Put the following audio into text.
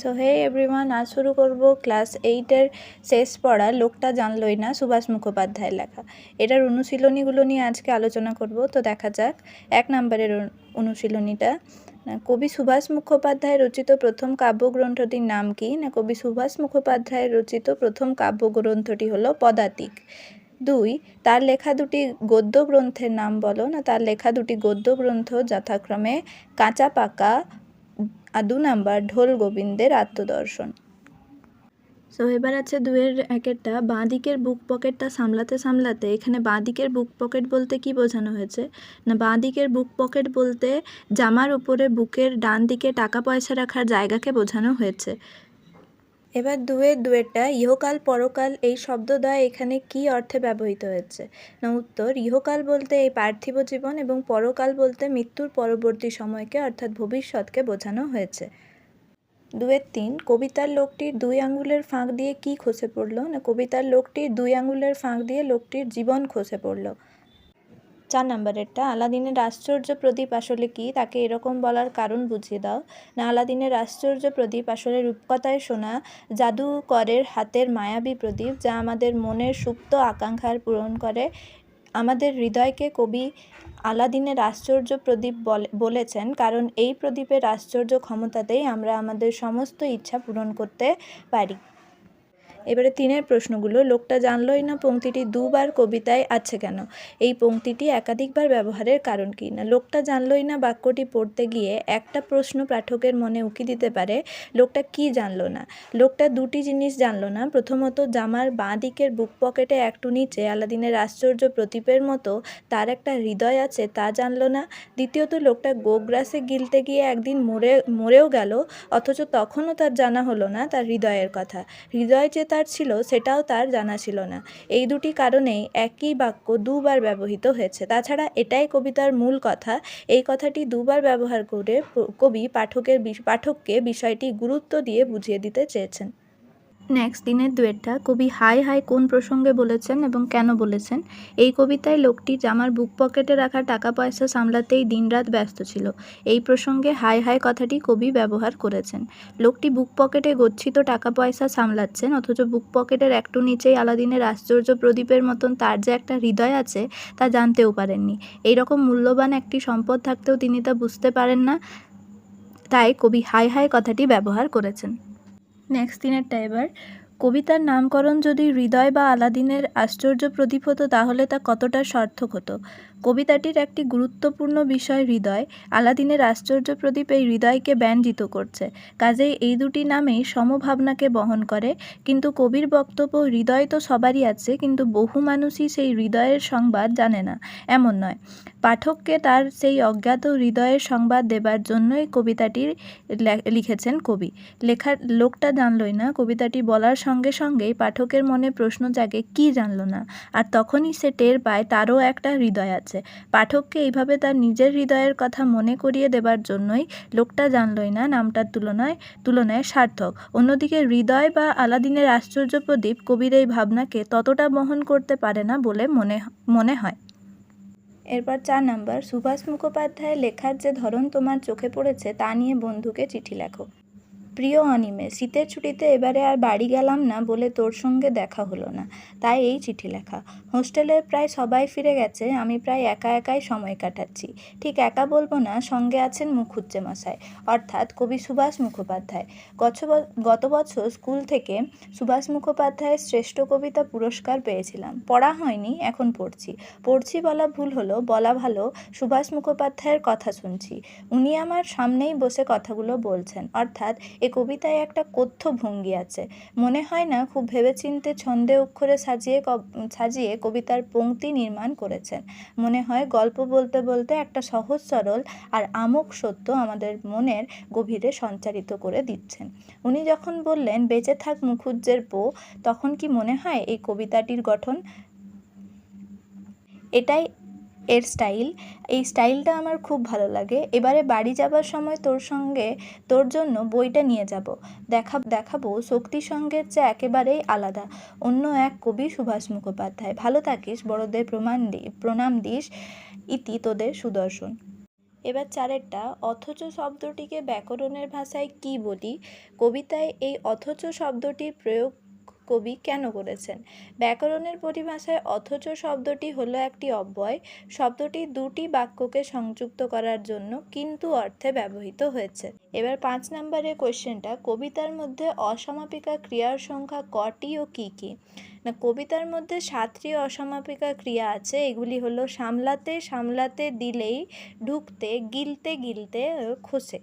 So hey everyone, আজ শুরু করব ক্লাস এইটের শেষ পড়া লোকটা জানলই না, সুভাষ মুখোপাধ্যায়ের লেখা। এটার অনুশীলনীগুলো নিয়ে আজকে আলোচনা করব, তো দেখা যাক। এক নম্বরের অনুশীলনীটা কবি সুভাষ মুখোপাধ্যায় রচিত প্রথম কাব্যগ্রন্থটির নাম কি? না, কবি সুভাষ মুখোপাধ্যায়ের রচিত প্রথম কাব্যগ্রন্থটি হলো পদাতিক। দুই, তার লেখা দুটি গদ্য গ্রন্থের নাম বলো। না, তার লেখা দুটি গদ্য গ্রন্থ যথাক্রমে কাঁচা পাকা আর দু নাম্বার ঢোল গোবিন্দের আত্মদর্শন। সো এবার আছে দুয়ের একেরটা। বাঁ দিকের বুক পকেটটা সামলাতে সামলাতে, এখানে বাঁ দিকের বুক পকেট বলতে কি বোঝানো হয়েছে? না, বাঁ দিকের বুক পকেট বলতে জামার উপরে বুকের ডান দিকে টাকা পয়সা রাখার জায়গাকে বোঝানো হয়েছে। এবার দুয়ের দুয়েরটা ইহকাল, পরকাল এই শব্দদ্বয় এখানে কি অর্থে ব্যবহৃত হয়েছে? না, উত্তর, ইহকাল বলতে এই পার্থিব জীবন এবং পরকাল বলতে মৃত্যুর পরবর্তী সময়কে, অর্থাৎ ভবিষ্যৎকে বোঝানো হয়েছে। দুয়ের তিন, কবিতার লোকটির দুই আঙুলের ফাঁক দিয়ে কি খসে পড়ল? না, কবিতার লোকটির দুই আঙুলের ফাঁক দিয়ে লোকটির জীবন খসে পড়ল? চার নম্বরেরটা আলাদিনের আশ্চর্য প্রদীপ আসলে কি? তাকে এরকম বলার কারণ বুঝিয়ে দাও। না, আলাদিনের আশ্চর্য প্রদীপ আসলে রূপকথায় শোনা জাদুকরের হাতের মায়াবী প্রদীপ, যা আমাদের মনের সুপ্ত আকাঙ্ক্ষার পূরণ করে। আমাদের হৃদয়কে কবি আলাদিনের আশ্চর্য প্রদীপ বলে- বলেছেন, কারণ এই প্রদীপের আশ্চর্য ক্ষমতাতেই আমরা আমাদের সমস্ত ইচ্ছা পূরণ করতে পারি। এবারে তিনের প্রশ্নগুলো, লোকটা জানলই না পংক্তিটি দুবার কবিতায় আছে কেন? এই পংক্তিটি একাধিকবার ব্যবহারের কারণ কি? না, লোকটা জানলই না বাক্যটি পড়তে গিয়ে একটা প্রশ্ন পাঠকের মনে উকি দিতে পারে, লোকটা কি জানলো না? লোকটা দুটি জিনিস জানলো না, প্রথমত জামার বাঁ দিকের বুক পকেটে একটু নিচে আলাদিনের আশ্চর্য প্রদীপের মতো তার একটা হৃদয় আছে, তা জানলো না। দ্বিতীয়ত, লোকটা গোগ্রাসে গিলতে গিয়ে একদিন মরে, মরেও গেল, অথচ তখনও তার জানা হলো না তার হৃদয়ের কথা। হৃদয় যে তার ছিল সেটাও তার জানা ছিল না। এই দুটি কারণেই একই বাক্য দুবার ব্যবহৃত হয়েছে। তাছাড়া এটাই কবিতার মূল কথা। এই কথাটি দুবার ব্যবহার করে কবি পাঠকের পাঠককে বিষয়টি গুরুত্ব দিয়ে বুঝিয়ে দিতে চেয়েছেন। নেক্সট দিনের দুয়েরটা কবি হাই হাই কোন প্রসঙ্গে বলেছেন এবং কেন বলেছেন? এই কবিতায় লোকটি জামার বুক পকেটে রাখা টাকা পয়সা সামলাতেই দিনরাত ব্যস্ত ছিল। এই প্রসঙ্গে হাই হাই কথাটি কবি ব্যবহার করেছেন। লোকটি বুক পকেটে গচ্ছিত টাকা পয়সা সামলাচ্ছেন, অথচ বুক পকেটের একটু নিচেই আলাদিনের আশ্চর্য প্রদীপের মতন তার যে একটা হৃদয় আছে তা জানতেও পারেননি। এইরকম মূল্যবান একটি সম্পদ থাকতেও তিনি তা বুঝতে পারেন না, তাই কবি হাই হাই কথাটি ব্যবহার করেছেন। নেক্সট দিনেরটা এবার কবিতার নামকরণ যদি হৃদয় বা আলাদিনের আশ্চর্য প্রদীপ হতো, তাহলে তা কতটা সার্থক হতো? কবিতাটির একটি গুরুত্বপূর্ণ বিষয় হৃদয়। আলাদিনের আশ্চর্য প্রদীপ এই হৃদয়কে ব্যঞ্জিত করছে। কাজেই এই দুটি নামেই সমভাবনাকে বহন করে। কিন্তু কবির বক্তব্য, হৃদয় তো সবারই আছে, কিন্তু বহু মানুষই সেই হৃদয়ের সংবাদ জানে না। এমন নয়। পাঠককে তার সেই অজ্ঞাত হৃদয়ের সংবাদ দেবার জন্যই কবিতাটি লিখেছেন কবি। লেখার, লোকটা জানলই না। কবিতাটি বলার সঙ্গে সঙ্গেই পাঠকের মনে প্রশ্ন জাগে, কি জানল না? আর তখনই সে টের পায় তারও একটা হৃদয় আছে। পাঠককে এইভাবে তার নিজের হৃদয়ের কথা মনে করিয়ে দেবার জন্যই লোকটা জানলই না নামটার তুলনায় তুলনায় সার্থক। অন্যদিকে হৃদয় বা আলাদিনের আশ্চর্য প্রদীপ কবির এই ভাবনাকে ততটা বহন করতে পারে না বলে মনে মনে হয়। এরপর চার নাম্বার, সুভাষ মুখোপাধ্যায়ের লেখার যে ধরন তোমার চোখে পড়েছে তা নিয়ে বন্ধুকে চিঠি লেখো। প্রিয় অনিমে শীতের ছুটিতে এবারে আর বাড়ি গেলাম না বলে তোর সঙ্গে দেখা হলো না। তাই এই চিঠি লেখা। হোস্টেলের প্রায় সবাই ফিরে গেছে, আমি প্রায় একা একাই সময় কাটাচ্ছি। ঠিক একা বলব না, সঙ্গে আছেন মুখুজ্জে মশাই, অর্থাৎ কবি সুভাষ মুখোপাধ্যায়। গত গত বছর স্কুল থেকে সুভাষ মুখোপাধ্যায়ের শ্রেষ্ঠ কবিতা পুরস্কার পেয়েছিলাম। পড়া হয়নি, এখন পড়ছি। পড়ছি বলা ভুল হলো, বলা ভালো, সুভাষ মুখোপাধ্যায়ের কথা শুনছি। উনি আমার সামনেই বসে কথাগুলো বলছেন, অর্থাৎ এ কবিতায় একটা কথ্য ভঙ্গি আছে। মনে হয় না খুব ভেবেচিন্তে ছন্দে অক্ষরে সাজিয়ে সাজিয়ে কবিতার পংক্তি নির্মাণ করেছেন। মনে হয় গল্প বলতে বলতে একটা সহজ সরল আর আমোক সত্য আমাদের মনের গভীরে সঞ্চারিত করে দিচ্ছেন। উনি যখন বললেন, বেঁচে থাক মুখুজ্জের বউ তখন কি মনে হয় এই কবিতাটির গঠন? এটাই এর স্টাইল। এই স্টাইলটা আমার খুব ভালো লাগে। এবারে বাড়ি যাবার সময় তোর সঙ্গে, তোর জন্য বইটা নিয়ে যাব। দেখা, দেখাবো শক্তি সঙ্গের চেয়ে একেবারেই আলাদা। অন্য এক কবি সুভাষ মুখোপাধ্যায়। ভালো থাকিস, বড়দের প্রমাণ দি, প্রণাম দিস। ইতি তোদের সুদর্শন। এবার চারেরটা, অথচ শব্দটিকে ব্যাকরণের ভাষায় কি বলি? কবিতায় এই অথচ শব্দটির প্রয়োগ কবি কেন করেছেন? ব্যাকরণের পরিভাষায় অথচ শব্দটি হলো একটি অব্যয়। শব্দটি দুটি বাক্যকে সংযুক্ত করার জন্য কিন্তু অর্থে ব্যবহৃত হয়েছে। এবার পাঁচ নম্বরের কোয়েশ্চেনটা কবিতার মধ্যে অসমাপিকা ক্রিয়ার সংখ্যা কটি ও কী কী? না, কবিতার মধ্যে সাতটি অসমাপিকা ক্রিয়া আছে, এগুলি হলো সামলাতে সামলাতে, দিলেই, ঢুকতে, গিলতে গিলতে খসে